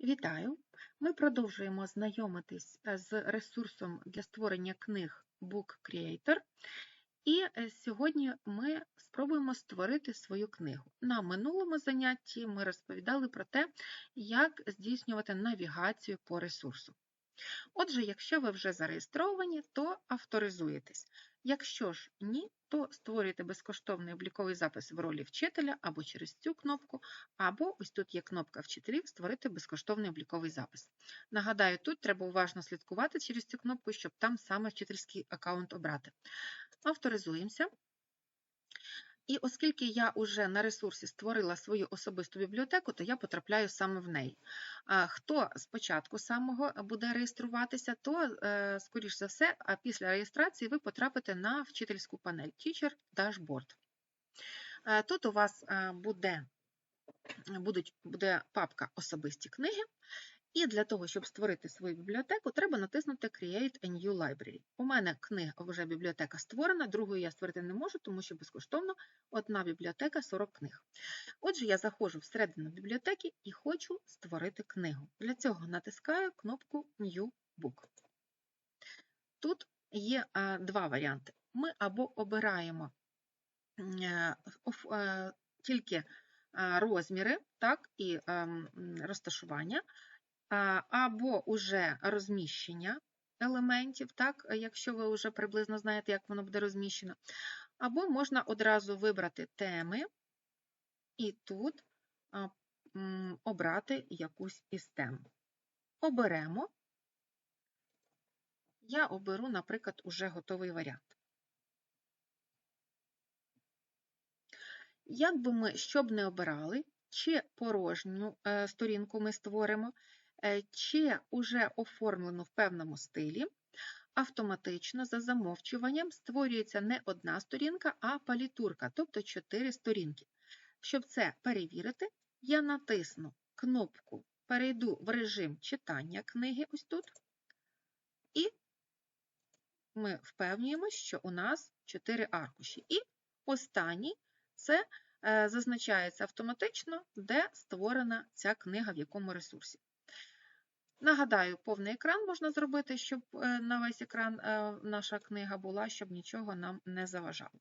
Вітаю! Ми продовжуємо знайомитись е, з ресурсом для створення книг Book Creator. І е, сьогодні ми спробуємо створити свою книгу. На минулому занятті ми розповідали про те, як здійснювати навігацію по ресурсу. Отже, якщо ви вже зареєстровані, то авторизуєтесь. Якщо ж ні, то створюйте безкоштовний обліковий запис в ролі вчителя або через цю кнопку, або ось тут є кнопка вчителів Створити безкоштовний обліковий запис. Нагадаю, тут треба уважно слідкувати через цю кнопку, щоб там саме вчительський аккаунт обрати. Авторизуємося. І оскільки я вже на ресурсі створила свою особисту бібліотеку, то я потрапляю саме в неї. Хто спочатку самого буде реєструватися, то, е, скоріш за все, після реєстрації ви потрапите на вчительську панель Teacher Dashboard. Е, Тут у вас е, буде, будуть, буде папка Особисті книги. І для того, щоб створити свою бібліотеку, треба натиснути Create a New Library. У мене книга вже бібліотека створена, другої я створити не можу, тому що безкоштовно одна бібліотека 40 книг. Отже, я заходжу всередину бібліотеки і хочу створити книгу. Для цього натискаю кнопку New Book. Тут є а, два варіанти. Ми або обираємо е, е, тільки розміри так, і ем, розташування, або уже розміщення елементів, так, якщо ви вже приблизно знаєте, як воно буде розміщено, або можна одразу вибрати теми і тут обрати якусь із тем. Оберемо. Я оберу, наприклад, уже готовий варіант. Як би ми, щоб не обирали, чи порожню е, сторінку ми створимо, е, чи уже оформлену в певному стилі, автоматично за замовчуванням створюється не одна сторінка, а палітурка, тобто 4 сторінки. Щоб це перевірити, я натисну кнопку Перейду в режим читання книги ось тут, і ми впевнюємося, що у нас 4 аркуші. І останній це е, зазначається автоматично, де створена ця книга, в якому ресурсі. Нагадаю, повний екран можна зробити, щоб е, на весь екран е, наша книга була, щоб нічого нам не заважало.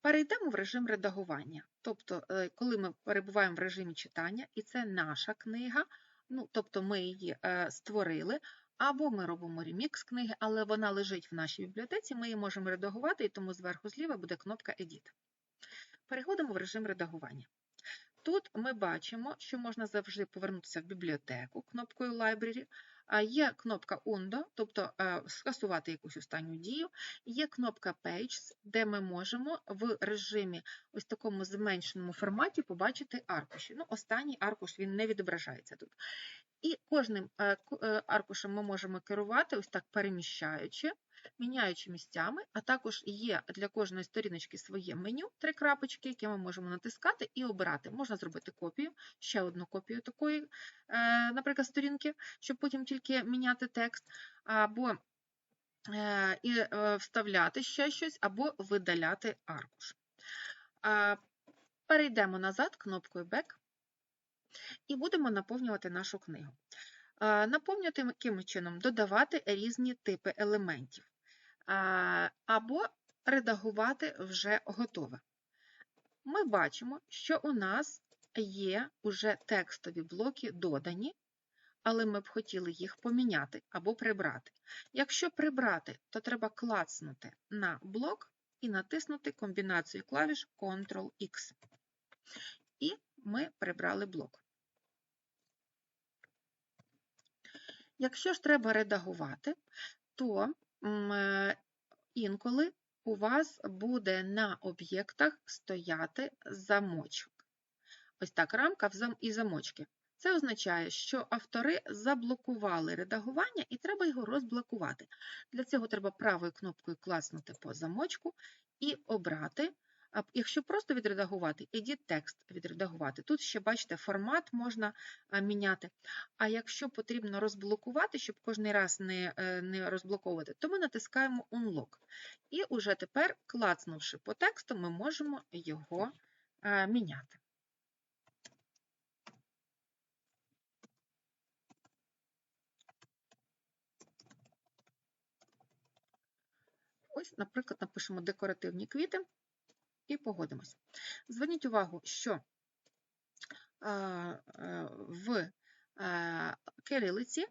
Перейдемо в режим редагування. Тобто, е, коли ми перебуваємо в режимі читання, і це наша книга, ну, тобто ми її створили, або ми робимо ремікс книги, але вона лежить в нашій бібліотеці, ми її можемо редагувати, і тому зверху зліва буде кнопка Edit. Переходимо в режим редагування. Тут ми бачимо, що можна завжди повернутися в бібліотеку кнопкою Library, а є кнопка Undo, тобто е, скасувати якусь останню дію, є кнопка Pages, де ми можемо в режимі ось такому зменшеному форматі побачити аркуші. Ну, Останній аркуш він не відображається тут. І кожним е, е, аркушем ми можемо керувати, ось так переміщаючи, міняючи місцями, а також є для кожної сторіночки своє меню, три крапочки, які ми можемо натискати і обирати. Можна зробити копію, ще одну копію такої, е, наприклад, сторінки, щоб потім тільки міняти текст, або е, і е, вставляти ще щось, або видаляти аркуш. Перейдемо назад кнопкою Back і будемо наповнювати нашу книгу. Наповнювати яким чином? Додавати різні типи елементів, або редагувати вже готове. Ми бачимо, що у нас є вже текстові блоки додані, але ми б хотіли їх поміняти або прибрати. Якщо прибрати, то треба клацнути на блок і натиснути комбінацію клавіш Ctrl-X. І ми прибрали блок. Якщо ж треба редагувати, то е, інколи у вас буде на об'єктах стояти замочок. Ось так, рамка і замочки. Це означає, що автори заблокували редагування і треба його розблокувати. Для цього треба правою кнопкою класнути по замочку і обрати. Якщо просто відредагувати, edit текст відредагувати. Тут ще, бачите, формат можна міняти. А якщо потрібно розблокувати, щоб кожен раз не е, не розблоковувати, то ми натискаємо Unlock. І уже тепер, клацнувши по тексту, ми можемо його е, міняти. Ось, наприклад, напишемо декоративні квіти і погодимось. Зверніть увагу, що е, в е, кирилиці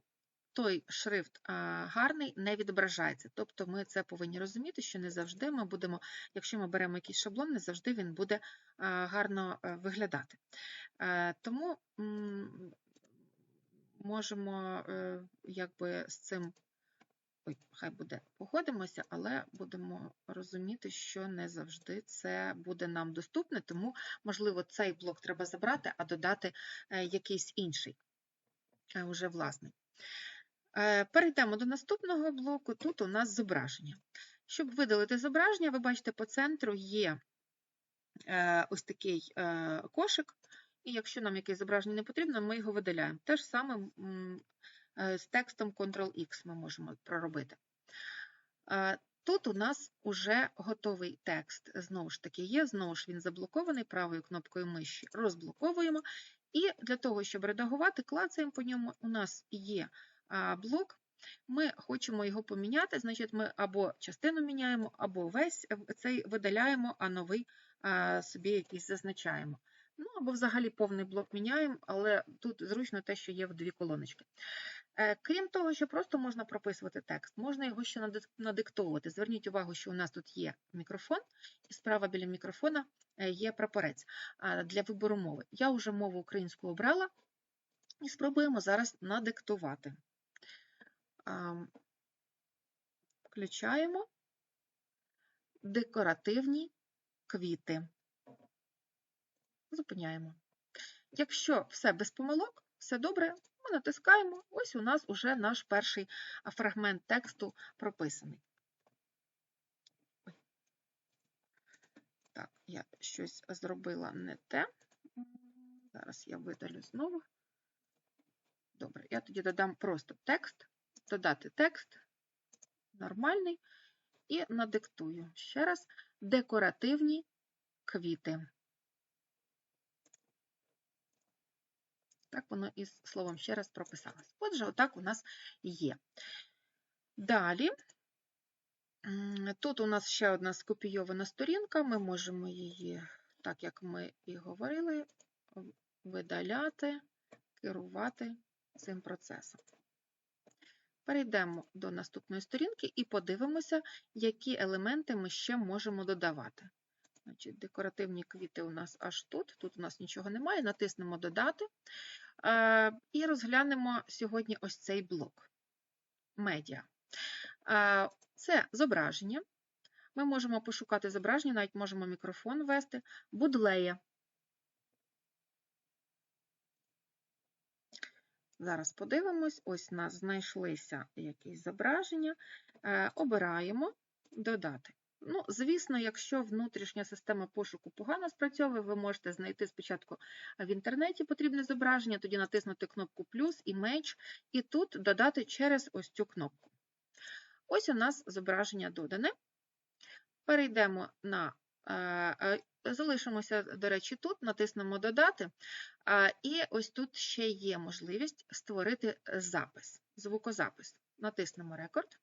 той шрифт гарний не відображається. Тобто ми це повинні розуміти, що не завжди ми будемо, якщо ми беремо якийсь шаблон, не завжди він буде гарно е, виглядати. Тому можемо якби з цим. Ой, хай буде, погодимося, але будемо розуміти, що не завжди це буде нам доступне, тому, можливо, цей блок треба забрати, а додати е, якийсь інший, е, уже власний. Е, Перейдемо до наступного блоку. Тут у нас зображення. Щоб видалити зображення, ви бачите, по центру є ось такий кошик, і якщо нам якесь зображення не потрібно, ми його видаляємо. Те ж саме з текстом Ctrl-X ми можемо проробити. Е, Тут у нас вже готовий текст. Знову ж таки, є, знову ж він заблокований правою кнопкою миші. Розблоковуємо. І для того, щоб редагувати, клацаємо по ньому. У нас є блок. Ми хочемо його поміняти, значить, ми або частину міняємо, або весь е, цей видаляємо, а новий собі якийсь зазначаємо. Ну, або взагалі повний блок міняємо, але тут зручно те, що є в дві колоночки. Е, Крім того, що просто можна прописувати текст, можна його ще надиктовувати. Зверніть увагу, що у нас тут є мікрофон, і справа біля мікрофона е, є прапорець для вибору мови. Я вже мову українську обрала і спробуємо зараз надиктувати. Включаємо декоративні квіти. Зупиняємо. Якщо все без помилок, все добре, ми натискаємо. Ось у нас уже наш перший фрагмент тексту прописаний. Так, я щось зробила не те. Зараз я видалю знову. Добре, я тоді додам просто текст, додати текст, нормальний, і надиктую ще раз декоративні квіти. Так воно із словом ще раз прописалось. Отже, отак у нас є. Далі, тут у нас ще одна скопійована сторінка, ми можемо її, так як ми і говорили, видаляти, керувати цим процесом. Перейдемо до наступної сторінки і подивимося, які елементи ми ще можемо додавати. Значить, декоративні квіти у нас аж тут, тут у нас нічого немає, натиснемо Додати і розглянемо сьогодні ось цей блок медіа. Е, Це зображення. Ми можемо пошукати зображення, навіть можемо мікрофон ввести, будлея. Зараз подивимось, ось у нас знайшлися якісь зображення. Е, Обираємо додати. Ну, звісно, якщо внутрішня система пошуку погано спрацьовує, ви можете знайти спочатку в інтернеті потрібне зображення, тоді натиснути кнопку плюс і меч, і тут додати через ось цю кнопку. Ось у нас зображення додане. Перейдемо на е, е, залишимося, до речі, тут, натиснемо Додати. І ось тут ще є можливість створити запис, звукозапис. Натиснемо Рекорд.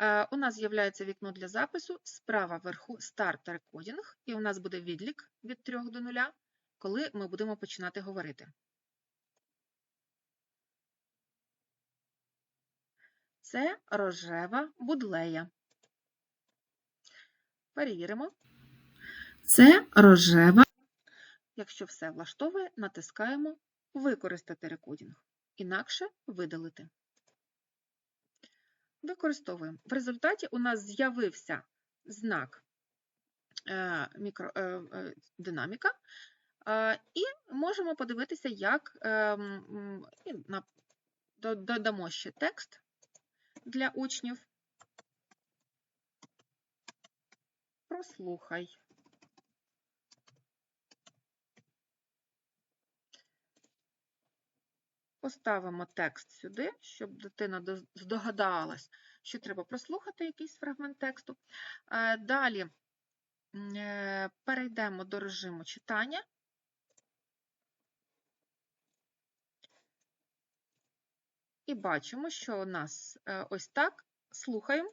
Е, У нас з'являється вікно для запису, справа вверху Start Recording, і у нас буде відлік від 3 до 0, коли ми будемо починати говорити. Це рожева будлея. Перевіримо. Це рожева. Якщо все влаштовує, натискаємо Використати рекодінг. Інакше видалити. Використовуємо. В результаті у нас з'явився знак е, е, е, динаміка, і можемо подивитися, як додамо ще текст для учнів. Прослухай. Поставимо текст сюди, щоб дитина здогадалась, що треба прослухати якийсь фрагмент тексту. Е, Далі е, перейдемо до режиму читання. І бачимо, що у нас е, ось так слухаємо.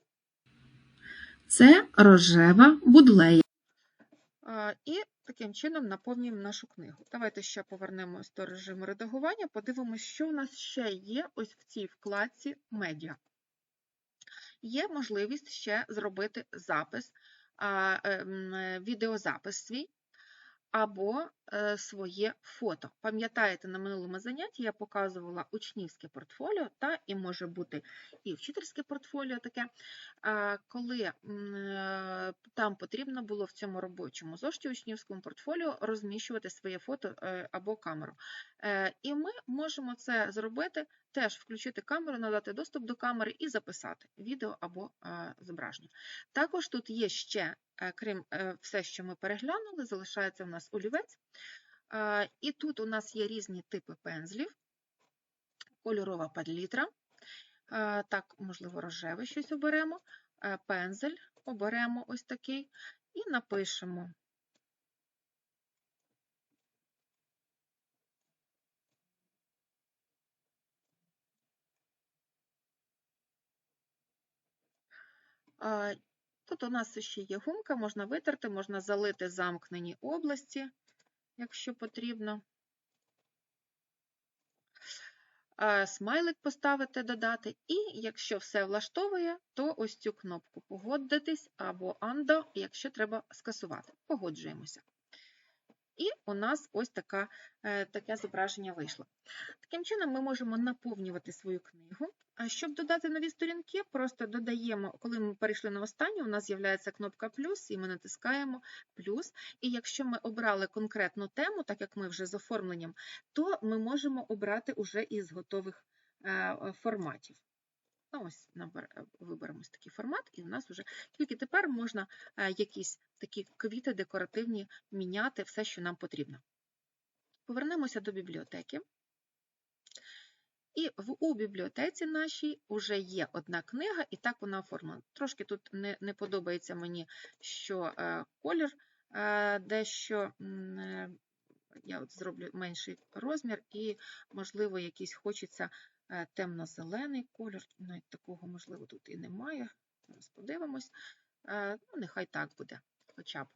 Це рожева будлея. І таким чином наповнюємо нашу книгу. Давайте ще повернемось до режиму редагування, подивимося, що у нас ще є ось в цій вкладці медіа. Є можливість ще зробити запис, ем, е, відеозапис свій або е, своє фото. Пам'ятаєте, на минулому занятті я показувала учнівське портфоліо, та і може бути і вчительське портфоліо таке, коли е, там потрібно було в цьому робочому зошиті учнівському портфоліо розміщувати своє фото е, або камеру. І ми можемо це зробити, теж включити камеру, надати доступ до камери і записати відео або е, зображення. Також тут є ще, е, крім е, все, що ми переглянули, залишається у нас олівець. І тут у нас є різні типи пензлів, кольорова палітра. Е, Так, можливо, рожеве щось оберемо. Пензель оберемо ось такий і напишемо. Тут у нас ще є гумка, можна витерти, можна залити замкнені області, якщо потрібно. Смайлик поставити, додати. І якщо все влаштовує, то ось цю кнопку погодитись або «Андо», якщо треба скасувати. Погоджуємося. І у нас ось така, е, таке зображення вийшло. Таким чином, ми можемо наповнювати свою книгу. А щоб додати нові сторінки, просто додаємо, коли ми перейшли на останню, у нас з'являється кнопка плюс, і ми натискаємо плюс. І якщо ми обрали конкретну тему, так як ми вже з оформленням, то ми можемо обрати уже із готових е, форматів. Ну, ось виберемо такий формат, і у нас вже тільки тепер можна е, якісь такі квіти декоративні міняти, все, що нам потрібно. Повернемося до бібліотеки. І в, у бібліотеці нашій вже є одна книга, і так вона оформлена. Трошки тут не, не подобається мені, що е, колір е, дещо. е, Я от зроблю менший розмір, і, можливо, якийсь хочеться е, темно-зелений колір. Навіть такого, можливо, тут і немає. Зараз подивимось. Е, Ну, нехай так буде, хоча б.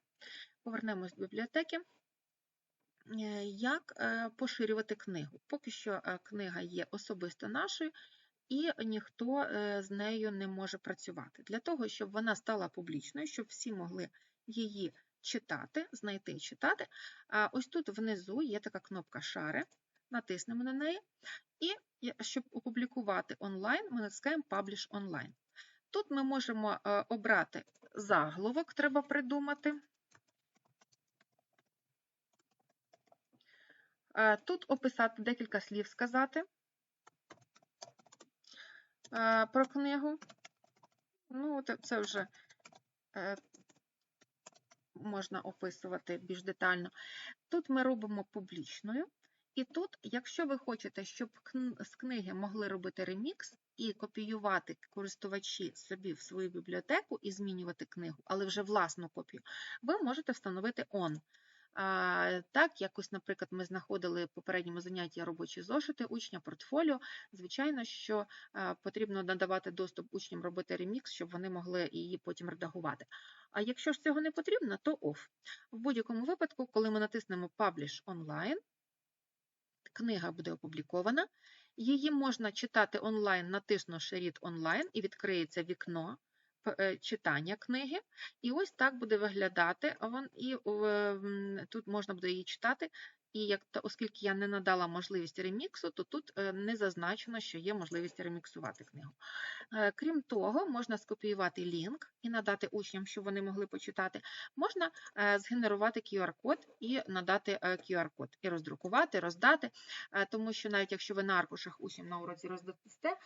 Повернемось до бібліотеки. Е, Як е, поширювати книгу? Поки що книга є особисто нашою, і ніхто з нею не може працювати. Для того, щоб вона стала публічною, щоб всі могли її читати, знайти і читати, ось тут внизу є така кнопка Шари, натиснемо на неї, і щоб опублікувати онлайн, ми натискаємо Publish Online. Тут ми можемо е, обрати заголовок, треба придумати. Е, Тут описати декілька слів сказати е, про книгу. Ну, це вже можна описувати більш детально. Тут ми робимо публічною. І тут, якщо ви хочете, щоб з книги могли робити ремікс і копіювати користувачі собі в свою бібліотеку і змінювати книгу, але вже власну копію, ви можете встановити on. Так, якось, наприклад, ми знаходили в попередньому занятті робочі зошити, учня, портфоліо. Звичайно, що потрібно надавати доступ учням робити ремікс, щоб вони могли її потім редагувати. А якщо ж цього не потрібно, то off. В будь-якому випадку, коли ми натиснемо Publish Online, книга буде опублікована. Її можна читати онлайн, натиснувши Read онлайн, і відкриється вікно е, читання книги. І ось так буде виглядати. І тут можна буде її читати. І як то, оскільки я не надала можливість реміксу, то тут е, не зазначено, що є можливість реміксувати книгу. Е, Крім того, можна скопіювати лінк і надати учням, щоб вони могли почитати. Можна е, згенерувати QR-код і надати QR-код, і роздрукувати, роздати, тому що навіть якщо ви на аркушах учням на уроці роздасте,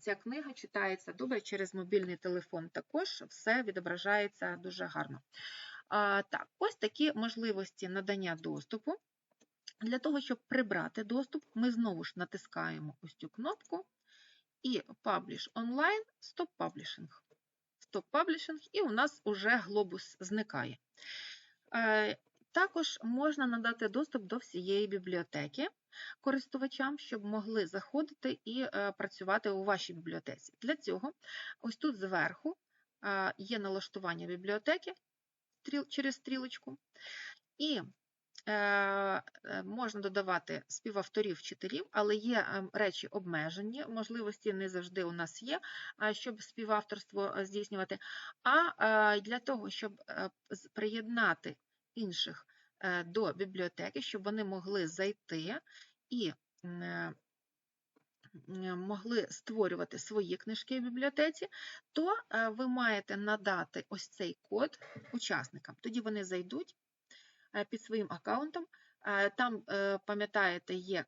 ця книга читається добре через мобільний телефон. Також все відображається дуже гарно. Так, ось такі можливості надання доступу. Для того, щоб прибрати доступ, ми знову ж натискаємо ось цю кнопку і Publish Online, Stop Publishing. Stop Publishing, і у нас уже глобус зникає. Е, Також можна надати доступ до всієї бібліотеки користувачам, щоб могли заходити і е, працювати у вашій бібліотеці. Для цього ось тут зверху е, є налаштування бібліотеки через стрілочку, і е, е, можна додавати співавторів вчителів, але є е, речі обмежені, можливості не завжди у нас є, щоб співавторство здійснювати. А для того, щоб приєднати інших до бібліотеки, щоб вони могли зайти і могли створювати свої книжки в бібліотеці, то е, ви маєте надати ось цей код учасникам. Тоді вони зайдуть е, під своїм аккаунтом. Е, Там, е, пам'ятаєте, є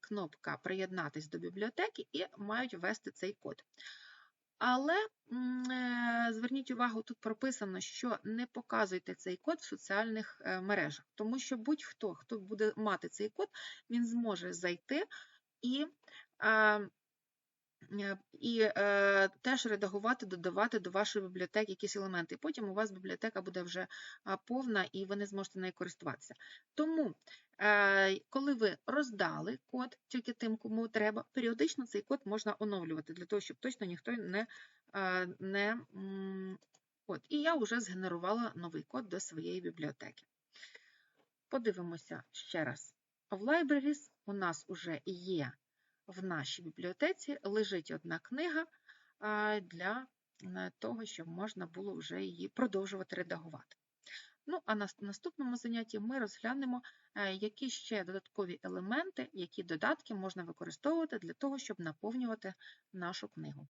кнопка Приєднатись до бібліотеки і мають ввести цей код. Але е, зверніть увагу, тут прописано, що не показуйте цей код в соціальних е, мережах, тому що будь-хто, хто буде мати цей код, він зможе зайти і, е, е, і е, теж редагувати, додавати до вашої бібліотеки якісь елементи. Потім у вас бібліотека буде вже повна і ви не зможете нею користуватися. Тому, е, коли ви роздали код тільки тим, кому треба, періодично цей код можна оновлювати для того, щоб точно ніхто не, е, не от. І я вже згенерувала новий код до своєї бібліотеки. Подивимося ще раз. В Libraries у нас вже є в нашій бібліотеці лежить одна книга для е, того, щоб можна було вже її продовжувати редагувати. Ну, а на наступному занятті ми розглянемо, е, які ще додаткові елементи, які додатки можна використовувати для того, щоб наповнювати нашу книгу.